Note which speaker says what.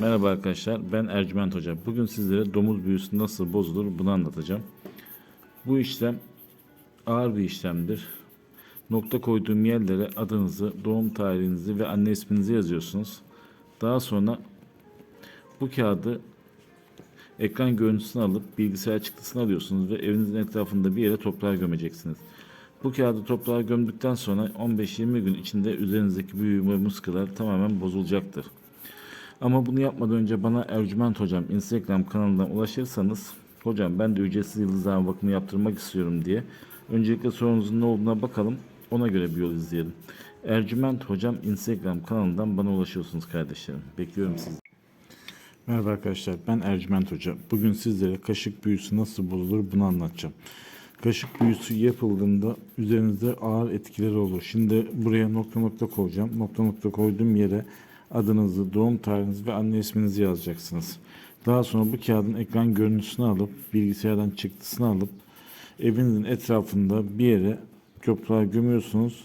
Speaker 1: Merhaba arkadaşlar, ben Ercüment Hoca. Bugün sizlere domuz büyüsü nasıl bozulur bunu anlatacağım. Bu işlem ağır bir işlemdir. Nokta koyduğum yerlere adınızı, doğum tarihinizi ve anne isminizi yazıyorsunuz. Daha sonra bu kağıdı ekran görüntüsünü alıp bilgisayar çıktısını alıyorsunuz ve evinizin etrafında bir yere toprağa gömeceksiniz. Bu kağıdı toprağa gömdükten sonra 15-20 gün içinde üzerinizdeki büyü ve muskalar tamamen bozulacaktır. Ama bunu yapmadan önce bana Ercüment Hocam Instagram kanalından ulaşırsanız Hocam ben de ücretsiz yıldızlama bakımı yaptırmak istiyorum diye öncelikle sorunuzun ne olduğuna bakalım ona göre bir yol izleyelim. Ercüment Hocam Instagram kanalından bana ulaşıyorsunuz kardeşlerim. Bekliyorum sizi. Merhaba arkadaşlar ben Ercüment Hoca. Bugün sizlere kaşık büyüsü nasıl bozulur bunu anlatacağım. Kaşık büyüsü yapıldığında üzerinizde ağır etkileri olur. Şimdi buraya nokta nokta koyacağım. Nokta nokta koyduğum yere adınızı, doğum tarihinizi ve anne isminizi yazacaksınız. Daha sonra bu kağıdın ekran görüntüsünü alıp bilgisayardan çıktısını alıp evinizin etrafında bir yere toprağa gömüyorsunuz